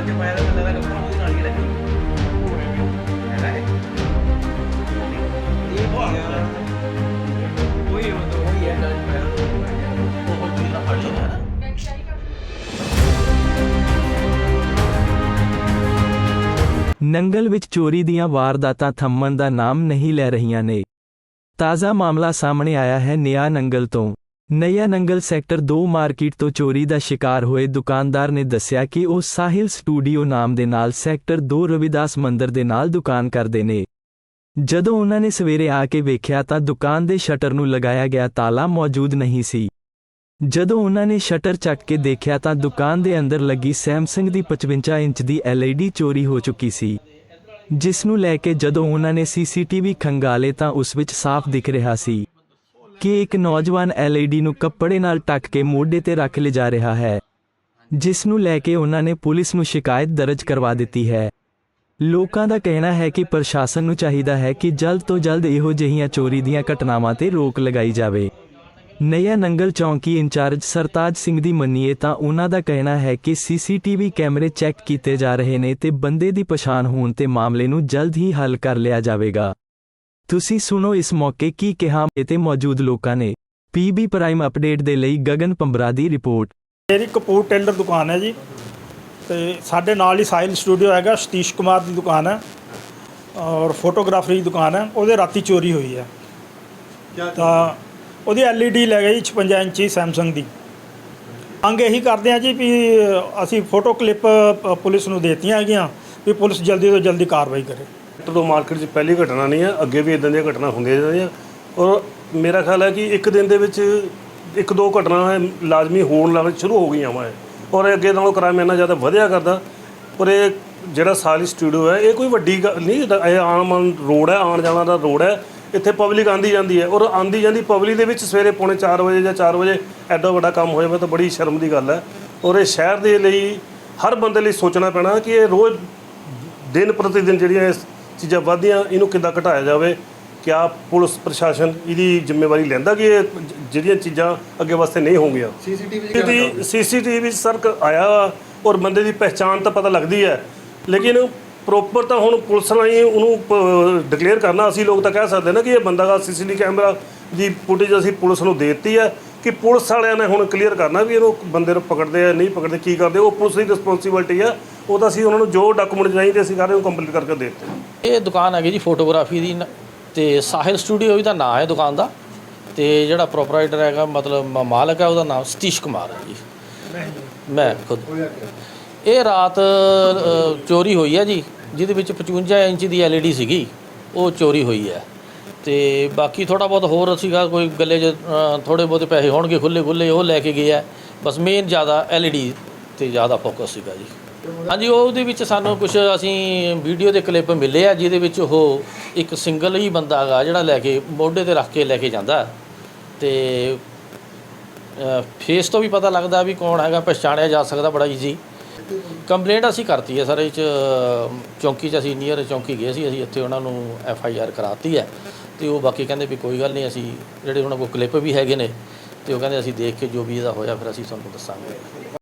ਅੱਜ ਮੈਂ ਤਾਂ ਬੰਦਾ ਦਾ ਕੱਪੜਾ ਉਹਦੇ ਨਾਲ ਹੀ ਰੱਖੀ ਹੈਗਾ ਹੈ ਇਹ ਬਹੁਤ ਕੋਈ ਉਹ ਤਾਂ ਹੋਈ ਹੈ ਨਾ ਮੈਂ ਉਹ ਕੋਈ ਨਾ ਹਟ ਜਾਣਾ ਨੰਗਲ ਵਿੱਚ ਚੋਰੀ ਦੀਆਂ ਵਾਰਦਾਤਾਂ ਥੰਮਣ ਦਾ ਨਾਮ ਨਹੀਂ ਲੈ ਰਹੀਆਂ ਨੇ। ਤਾਜ਼ਾ ਮਾਮਲਾ ਸਾਹਮਣੇ ਆਇਆ ਹੈ ਨਿਆ ਨੰਗਲ ਤੋਂ। ਨਇਆ ਨੰਗਲ ਸੈਕਟਰ 2 ਮਾਰਕੀਟ ਤੋਂ ਚੋਰੀ ਦਾ ਸ਼ਿਕਾਰ ਹੋਏ ਦੁਕਾਨਦਾਰ ਨੇ ਦੱਸਿਆ ਕਿ ਉਹ ਸਾਹਿਲ ਸਟੂਡੀਓ ਨਾਮ ਦੇ ਨਾਲ ਸੈਕਟਰ 2 ਰਵਿਦਾਸ ਮੰਦਰ ਦੇ ਨਾਲ ਦੁਕਾਨ ਕਰਦੇ ਨੇ। ਜਦੋਂ ਉਹਨਾਂ ਨੇ ਸਵੇਰੇ ਆ ਕੇ ਵੇਖਿਆ ਤਾਂ ਦੁਕਾਨ ਦੇ ਸ਼ਟਰ ਨੂੰ ਲਗਾਇਆ ਗਿਆ ਤਾਲਾ ਮੌਜੂਦ ਨਹੀਂ ਸੀ। ਜਦੋਂ ਉਹਨਾਂ ਨੇ ਸ਼ਟਰ ਚੱਕ ਕੇ ਦੇਖਿਆ ਤਾਂ ਦੁਕਾਨ ਦੇ ਅੰਦਰ ਲੱਗੀ ਸੈਮਸੰਗ ਦੀ 55 ਇੰਚ ਦੀ LED ਚੋਰੀ ਹੋ ਚੁੱਕੀ ਸੀ। ਜਿਸ ਨੂੰ ਲੈ ਕੇ ਜਦੋਂ ਉਹਨਾਂ ਨੇ ਸੀਸੀਟੀਵੀ ਖੰਗਾਲੇ ਤਾਂ ਉਸ ਵਿੱਚ ਸਾਫ਼ ਦਿਖ ਰਿਹਾ ਸੀ। ਕਿ ਇੱਕ ਨੌਜਵਾਨ LED ਨੂੰ ਕੱਪੜੇ ਨਾਲ ਟੱਕ ਕੇ ਮੋਢੇ ਤੇ ਰੱਖ ਲਿਜਾ ਰਿਹਾ ਹੈ, ਜਿਸ ਨੂੰ ਲੈ ਕੇ ਉਹਨਾਂ ਨੇ ਪੁਲਿਸ ਨੂੰ ਸ਼ਿਕਾਇਤ ਦਰਜ ਕਰਵਾ ਦਿੱਤੀ ਹੈ। ਲੋਕਾਂ ਦਾ ਕਹਿਣਾ ਹੈ ਕਿ ਪ੍ਰਸ਼ਾਸਨ ਨੂੰ ਚਾਹੀਦਾ ਹੈ ਕਿ ਜਲਦ ਤੋਂ ਜਲਦ ਇਹੋ ਜਿਹੀਆਂ ਚੋਰੀ ਦੀਆਂ ਘਟਨਾਵਾਂ ਤੇ ਰੋਕ ਲਗਾਈ ਜਾਵੇ। ਨਇਆ ਨੰਗਲ ਚੌਂਕੀ ਇੰਚਾਰਜ ਸਰਤਾਜ ਸਿੰਘ ਦੀ ਮੰਨੀਏ ਤਾਂ ਉਹਨਾਂ ਦਾ ਕਹਿਣਾ ਹੈ ਕਿ ਸੀਸੀਟੀਵੀ ਕੈਮਰੇ ਚੈੱਕ ਕੀਤੇ ਜਾ ਰਹੇ ਨੇ ਤੇ ਬੰਦੇ ਦੀ ਪਛਾਣ ਹੋਣ ਤੇ ਮਾਮਲੇ ਨੂੰ ਜਲਦ ਹੀ ਹੱਲ ਕਰ ਲਿਆ ਜਾਵੇਗਾ। ਤੁਸੀਂ ਸੁਣੋ ਇਸ ਮੌਕੇ ਕੀ ਕਿਹਾ ਤੇ ਮੌਜੂਦ ਲੋਕਾਂ ਨੇ। ਪੀਬੀ ਪ੍ਰਾਈਮ ਅਪਡੇਟ ਦੇ ਲਈ ਗਗਨ ਪੰਬਰਾ ਦੀ ਰਿਪੋਰਟ। ਮੇਰੀ ਕਪੂਰ ਟੇਲਰ ਦੁਕਾਨ ਹੈ ਜੀ। ਤੇ ਸਾਡੇ ਨਾਲ ਹੀ ਸਾਹਿਲ ਸਟੂਡੀਓ ਹੈਗਾ ਸਤੀਸ਼ ਕੁਮਾਰ ਦੀ ਦੁਕਾਨ ਹੈ। ਔਰ ਫੋਟੋਗ੍ਰਾਫਰੀ ਦੀ ਦੁਕਾਨ ਹੈ। ਉਹਦੇ ਰਾਤੀ ਚੋਰੀ ਹੋਈ ਹੈ। ਤਾਂ ਉਹਦੀ LED ਲੈ ਗਈ 56 ਇੰਚੀ ਸੈਮਸੰਗ ਦੀ। ਮੰਗ ਇਹੀ ਕਰਦੇ ਆ ਜੀ ਵੀ ਅਸੀਂ ਫੋਟੋ ਕਲਿੱਪ ਪੁਲਿਸ ਨੂੰ ਦੇਤੀਆਂ ਹੈਗੀਆਂ ਵੀ ਪੁਲਿਸ ਜਲਦੀ ਤੋਂ ਜਲਦੀ ਕਾਰਵਾਈ ਕਰੇ। ਤੋਂ ਮਾਰਕੀਟ 'ਚ ਪਹਿਲੀ ਘਟਨਾ ਨਹੀਂ ਹੈ ਅੱਗੇ ਵੀ ਇਦਾਂ ਦੀਆਂ ਘਟਨਾ ਹੁੰਦੀਆਂ ਰਹਿੰਦੀਆਂ ਔਰ ਮੇਰਾ ਖਿਆਲ ਹੈ ਕਿ ਇੱਕ ਦਿਨ ਦੇ ਵਿੱਚ ਇੱਕ ਦੋ ਘਟਨਾ ਲਾਜ਼ਮੀ ਹੋਣ ਲੱਗ ਸ਼ੁਰੂ ਹੋ ਗਈਆਂ ਵਾ ਇਹ। ਔਰ ਇਹ ਅੱਗੇ ਨਾਲੋਂ ਕ੍ਰਾਈਮ ਇੰਨਾ ਜ਼ਿਆਦਾ ਵਧਿਆ ਕਰਦਾ। ਔਰ ਇਹ ਜਿਹੜਾ ਸਾਲੀ ਸਟੂਡੀਓ ਹੈ, ਇਹ ਕੋਈ ਵੱਡੀ ਗੱਲ ਨਹੀਂ, ਇਹ ਆਮ ਰੋਡ ਹੈ, ਆਉਣ ਜਾਣਾ ਦਾ ਰੋਡ ਹੈ। ਇੱਥੇ ਪਬਲਿਕ ਆਂਦੀ ਜਾਂਦੀ ਹੈ। ਔਰ ਆਂਦੀ ਜਾਂਦੀ ਪਬਲਿਕ ਦੇ ਵਿੱਚ ਸਵੇਰੇ ਪੌਣੇ 4 ਵਜੇ ਜਾਂ 4 ਵਜੇ ਐਡਾ ਵੱਡਾ ਕੰਮ ਹੋ ਜਾਵੇ ਤਾਂ ਬੜੀ ਸ਼ਰਮ ਦੀ ਗੱਲ ਹੈ। ਔਰ ਇਹ ਸ਼ਹਿਰ ਦੇ ਲਈ ਹਰ ਬੰਦੇ ਲਈ ਸੋਚਣਾ ਪੈਣਾ ਕਿ ਇਹ ਰੋਜ਼ ਦਿਨ ਪ੍ਰਤੀ ਦਿਨ ਜਿਹੜੀਆਂ ਇਹ ਚੀਜ਼ਾਂ ਵਧਦੀਆਂ ਇਹਨੂੰ ਕਿੱਦਾਂ ਘਟਾਇਆ ਜਾਵੇ? ਕਿਆ ਪੁਲਿਸ ਪ੍ਰਸ਼ਾਸਨ ਇਹਦੀ ਜ਼ਿੰਮੇਵਾਰੀ ਲੈਂਦਾ ਕਿ ਇਹ ਜ- ਜਿਹੜੀਆਂ ਚੀਜ਼ਾਂ ਅੱਗੇ ਵਾਸਤੇ ਨਹੀਂ ਹੋਣਗੀਆਂ? ਸੀਸੀਟੀਵੀ ਸੀਸੀਟੀਵੀ ਸਰ ਕ- ਆਇਆ ਵਾ ਔਰ ਬੰਦੇ ਦੀ ਪਹਿਚਾਣ ਤਾਂ ਪਤਾ ਲੱਗਦੀ ਹੈ। ਲੇਕਿਨ ਪ੍ਰੋਪਰ ਤਾਂ ਹੁਣ ਪੁਲਿਸ ਨਾਲ ਹੀ ਉਹਨੂੰ ਡਿਕਲੇਅਰ ਕਰਨਾ ਅਸੀਂ ਲੋਕ ਤਾਂ ਕਹਿ ਸਕਦੇ ਨਾ ਕਿ ਇਹ ਬੰਦਾ ਦਾ ਸੀਸੀਟੀਵੀ ਕੈਮਰਾ ਦੀ ਫੁਟੇਜ ਅਸੀਂ ਪੁਲਿਸ ਨੂੰ ਦੇ ਦਿੱਤੀ ਹੈ ਕਿ ਪੁਲਿਸ ਵਾਲਿਆਂ ਨੇ ਹੁਣ ਕਲੀਅਰ ਕਰਨਾ ਵੀ ਇਹਨੂੰ ਬੰਦੇ ਨੂੰ ਪਕੜਦੇ ਆ ਨਹੀਂ ਪਕੜਦੇ ਕੀ ਕਰਦੇ ਉਹ ਪੁਲਿਸ ਦੀ ਰਿਸਪੌਂਸਿਬਿਲਟੀ ਹੈ ਉਹ ਤਾਂ ਅਸੀਂ ਉਹਨਾਂ ਨੂੰ ਜੋ ਡਾਕੂਮੈਂਟ ਚਾਹੀਦੇ ਅਸੀਂ ਸਾਰੇ ਉਹ ਕੰਪਲੀਟ ਕਰਕੇ ਦੇ ਦਿੱਤੇ। ਇਹ ਦੁਕਾਨ ਹੈਗੀ ਜੀ ਫੋਟੋਗ੍ਰਾਫੀ ਦੀ ਨ- ਤੇ ਸਾਹਿਲ ਸਟੂਡੀਓ ਵੀ ਦਾ ਨਾਮ ਹੈ ਦੁਕਾਨ ਦਾ। ਤੇ ਜਿਹੜਾ ਪ੍ਰੋਪਰਾਈਟਰ ਹੈਗਾ, ਮਤਲਬ ਮ- ਮਾਲਕ ਹੈ, ਉਹਦਾ ਨਾਮ ਸਤੀਸ਼ ਕੁਮਾਰ ਹੈ ਜੀ। ਮੈਂ ਖੁਦ। ਇਹ ਰਾਤ ਚੋਰੀ ਹੋਈ ਹੈ ਜੀ, ਜਿਹਦੇ ਵਿੱਚ 55 ਇੰਚ ਦੀ LED ਸੀਗੀ। ਉਹ ਚੋਰੀ ਹੋਈ ਹੈ। ਤੇ ਬਾਕੀ ਥੋੜਾ ਬਹੁਤ ਹੋਰ ਸੀਗਾ, ਕੋਈ ਗੱਲੇ 'ਚ ਥੋੜੇ ਬਹੁਤੇ ਪੈਸੇ ਹੋਣਗੇ ਖੁੱਲੇ ਖੁੱਲੇ ਉਹ ਲੈ ਕੇ ਗਿਆ। ਬਸ ਮੇਨ ਜ਼ਿਆਦਾ LED ਤੇ ਜ਼ਿਆਦਾ ਫੋਕਸ ਸੀਗਾ ਜੀ। ਹਾਂਜੀ ਉਹਦੇ ਵਿੱਚ ਸਾਨੂੰ ਕੁਝ ਅਸੀਂ ਵੀਡੀਓ ਦੇ ਕਲਿੱਪ ਮਿਲੇ ਆ, ਜਿਹਦੇ ਵਿੱਚ ਉਹ ਇੱਕ ਸਿੰਗਲ ਹੀ ਬੰਦਾ ਹੈਗਾ, ਜਿਹੜਾ ਲੈ ਕੇ ਮੋਢੇ ਤੇ ਰੱਖ ਕੇ ਲੈ ਕੇ ਜਾਂਦਾ। ਤੇ ਫੇਸ ਤੋਂ ਵੀ ਪਤਾ ਲੱਗਦਾ ਵੀ ਕੌਣ ਹੈਗਾ, ਪਛਾਣਿਆ ਜਾ ਸਕਦਾ ਬੜਾ ਈਜ਼ੀ ਕੰਪਲੇਂਟ ਅਸੀਂ ਕਰਤੀ ਹੈ ਸਰ, ਇਹ ਚ, ਚੌਂਕੀ ਚ ਅਸੀਂ ਨੀਅਰ ਚੌਂਕੀ ਗਏ ਸੀ, ਅਸੀਂ ਇੱਥੇ ਉਹਨਾਂ ਨੂੰ ਐਫ ਆਈ ਆਰ ਕਰਾਤੀ ਹੈ। ਤੇ ਉਹ ਬਾਕੀ ਕਹਿੰਦੇ ਵੀ ਕੋਈ ਗੱਲ ਨਹੀਂ, ਅਸੀਂ ਜਿਹੜੇ ਉਹਨਾਂ ਕੋਲ ਕਲਿੱਪ ਵੀ ਹੈਗੇ ਨੇ, ਤੇ ਉਹ ਕਹਿੰਦੇ ਅਸੀਂ ਦੇਖ ਕੇ ਜੋ ਵੀ ਇਹਦਾ ਹੋਇਆ, ਫਿਰ ਅਸੀਂ ਤੁਹਾਨੂੰ ਦੱਸਾਂਗੇ।